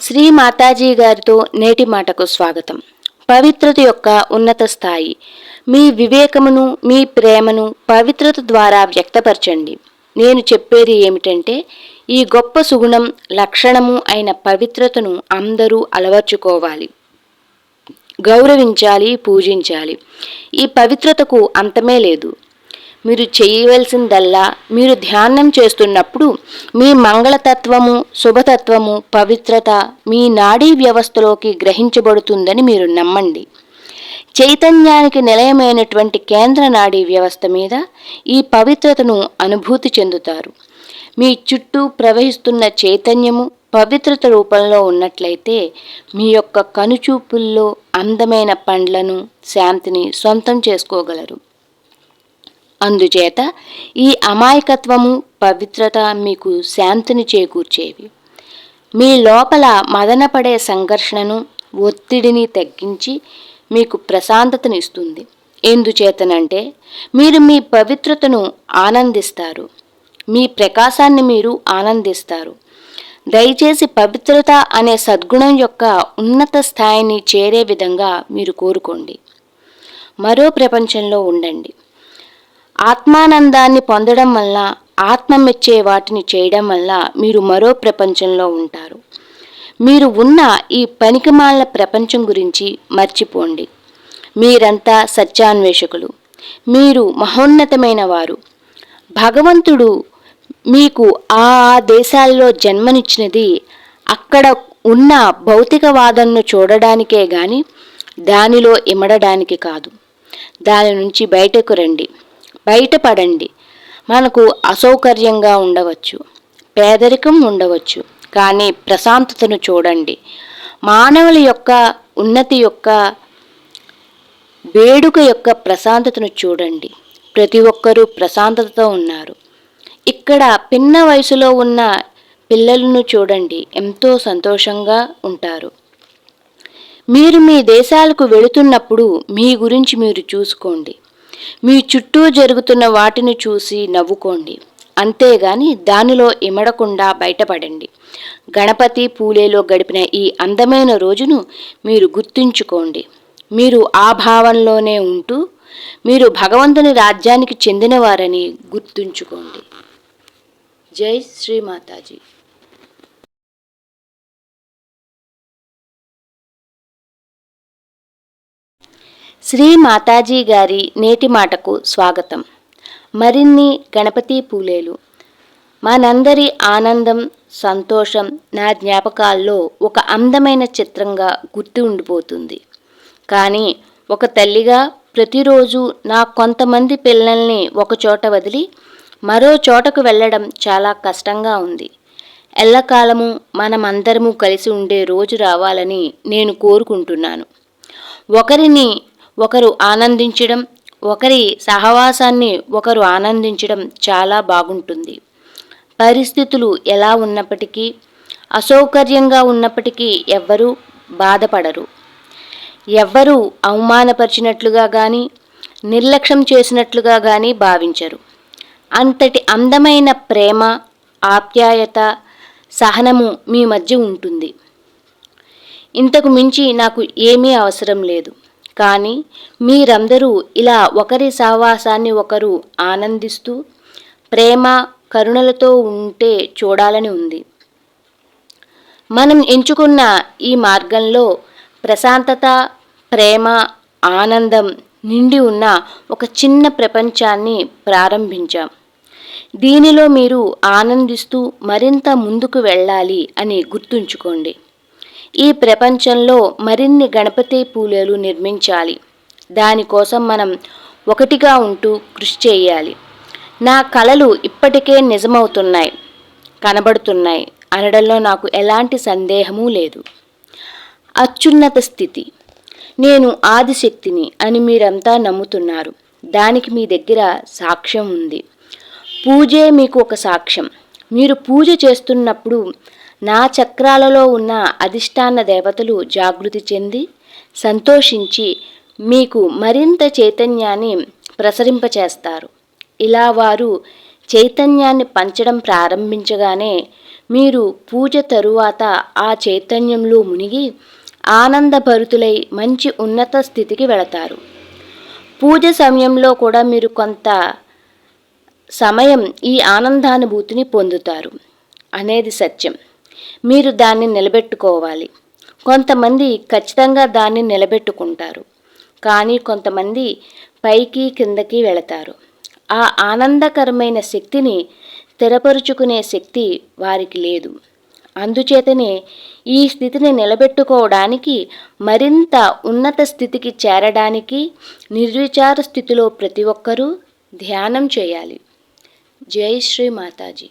శ్రీ మాతాజీ గారితో నేటి మాటకు స్వాగతం. పవిత్రత యొక్క ఉన్నత స్థాయి. మీ వివేకమును మీ ప్రేమను పవిత్రత ద్వారా వ్యక్తపరచండి. నేను చెప్పేది ఏమిటంటే ఈ గొప్ప సుగుణం లక్షణము అయిన పవిత్రతను అందరూ అలవర్చుకోవాలి. గౌరవించాలి పూజించాలి. ఈ పవిత్రతకు అంతమే లేదు. మీరు చేయవలసిందల్లా మీరు ధ్యానం చేస్తున్నప్పుడు మీ మంగళతత్వము శుభతత్వము పవిత్రత మీ నాడీ వ్యవస్థలోకి గ్రహించబడుతుందని మీరు నమ్మండి. చైతన్యానికి నిలయమైనటువంటి కేంద్ర నాడీ వ్యవస్థ మీద ఈ పవిత్రతను అనుభూతి చెందుతారు. మీ చుట్టూ ప్రవహిస్తున్న చైతన్యము పవిత్రత రూపంలో ఉన్నట్లయితే మీ యొక్క కనుచూపుల్లో అందమైన పండ్లను శాంతిని సొంతం చేసుకోగలరు. అందుచేత ఈ అమాయకత్వము పవిత్రత మీకు శాంతిని చేకూర్చేవి. మీ లోపల మదనపడే సంఘర్షణను ఒత్తిడిని తగ్గించి మీకు ప్రశాంతతనిస్తుంది. ఎందుచేతనంటే మీరు మీ పవిత్రతను ఆనందిస్తారు. మీ ప్రకాశాన్ని మీరు ఆనందిస్తారు. దయచేసి పవిత్రత అనే సద్గుణం యొక్క ఉన్నత స్థాయిని చేరే విధంగా మీరు కోరుకోండి. మరో ప్రపంచంలో ఉండండి. ఆత్మానందాన్ని పొందడం వల్ల ఆత్మ మెచ్చే వాటిని చేయడం వల్ల మీరు మరో ప్రపంచంలో ఉంటారు. మీరు ఉన్న ఈ పనికిమాల ప్రపంచం గురించి మర్చిపోండి. మీరంతా సత్యాన్వేషకులు. మీరు మహోన్నతమైన వారు. భగవంతుడు మీకు ఆ దేశాల్లో జన్మనిచ్చినది అక్కడ ఉన్న భౌతికవాదంను చూడడానికే గాని దానిలో ఇమడడానికి కాదు. దాని నుంచి బయటకు రండి. బయటపడండి. మనకు అసౌకర్యంగా ఉండవచ్చు పేదరికం ఉండవచ్చు కానీ ప్రశాంతతను చూడండి. మానవుల యొక్క ఉన్నతి యొక్క వేడుక యొక్క ప్రశాంతతను చూడండి. ప్రతి ఒక్కరూ ప్రశాంతతతో ఉన్నారు. ఇక్కడ పిన్న వయసులో ఉన్న పిల్లలను చూడండి. ఎంతో సంతోషంగా ఉంటారు. మీరు మీ దేశాలకు వెళుతున్నప్పుడు మీ గురించి మీరు చూసుకోండి. మీ చుట్టూ జరుగుతున్న వాటిని చూసి నవ్వుకోండి. అంతేగాని దానిలో ఇమడకుండా బయటపడండి. గణపతి పూలేలో గడిపిన ఈ అందమైన రోజును మీరు గుర్తుంచుకోండి. మీరు ఆ భావంలోనే ఉంటూ మీరు భగవంతుని రాజ్యానికి చెందినవారని గుర్తుంచుకోండి. జై శ్రీ మాతాజీ. శ్రీ మాతాజీ గారి నేటి మాటకు స్వాగతం. మరిన్ని గణపతి పూలేలు. మనందరి ఆనందం సంతోషం నా జ్ఞాపకాల్లో ఒక అందమైన చిత్రంగా గుర్తు ఉండిపోతుంది. కానీ ఒక తల్లిగా ప్రతిరోజు నా కొంతమంది పిల్లల్ని ఒక చోట వదిలి మరో చోటకు వెళ్ళడం చాలా కష్టంగా ఉంది. ఎల్లకాలము మనమందరము కలిసి ఉండే రోజు రావాలని నేను కోరుకుంటున్నాను. ఒకరిని ఒకరు ఆనందించడం ఒకరి సహవాసాన్ని ఒకరు ఆనందించడం చాలా బాగుంటుంది. పరిస్థితులు ఎలా ఉన్నప్పటికీ అసౌకర్యంగా ఉన్నప్పటికీ ఎవ్వరూ బాధపడరు. ఎవ్వరూ అవమానపరిచినట్లుగా కానీ నిర్లక్ష్యం చేసినట్లుగా కానీ భావించరు. అంతటి అందమైన ప్రేమ ఆప్యాయత సహనము మీ మధ్య ఉంటుంది. ఇంతకు మించి నాకు ఏమీ అవసరం లేదు. కానీ మీరందరూ ఇలా ఒకరి సహవాసాన్ని ఒకరు ఆనందిస్తూ ప్రేమ కరుణలతో ఉంటే చూడాలని ఉంది. మనం ఎంచుకున్న ఈ మార్గంలో ప్రశాంతత ప్రేమ ఆనందం నిండి ఉన్న ఒక చిన్న ప్రపంచాన్ని ప్రారంభించాం. దీనిలో మీరు ఆనందిస్తూ మరింత ముందుకు వెళ్ళాలి అని గుర్తుంచుకోండి. ఈ ప్రపంచంలో మరిన్ని గణపతి పూలేలు నిర్మించాలి. దానికోసం మనం ఒకటిగా ఉంటూ కృషి చేయాలి. నా కలలు ఇప్పటికే నిజమవుతున్నాయి కనబడుతున్నాయి అనడంలో నాకు ఎలాంటి సందేహమూ లేదు. అత్యున్నత స్థితి. నేను ఆదిశక్తిని అని మీరంతా నమ్ముతున్నారు. దానికి మీ దగ్గర సాక్ష్యం ఉంది. పూజే మీకు ఒక సాక్ష్యం. మీరు పూజ చేస్తున్నప్పుడు నా చక్రాలలో ఉన్న అధిష్టాన దేవతలు జాగృతి చెంది సంతోషించి మీకు మరింత చైతన్యాన్ని ప్రసరింపచేస్తారు. ఇలా వారు చైతన్యాన్ని పంచడం ప్రారంభించగానే మీరు పూజ తరువాత ఆ చైతన్యంలో మునిగి ఆనందభరుతులై మంచి ఉన్నత స్థితికి వెళతారు. పూజ సమయంలో కూడా మీరు కొంత సమయం ఈ ఆనందానుభూతిని పొందుతారు. అనేది సత్యం. మీరు దాన్ని నిలబెట్టుకోవాలి. కొంతమంది ఖచ్చితంగా దాన్ని నిలబెట్టుకుంటారు. కానీ కొంతమంది పైకి కిందకి వెళతారు. ఆ ఆనందకరమైన శక్తిని స్థిరపరుచుకునే శక్తి వారికి లేదు. అందుచేతనే ఈ స్థితిని నిలబెట్టుకోవడానికి మరింత ఉన్నత స్థితికి చేరడానికి నిర్విచార స్థితిలో ప్రతి ఒక్కరూ ధ్యానం చేయాలి. జై శ్రీ మాతాజీ.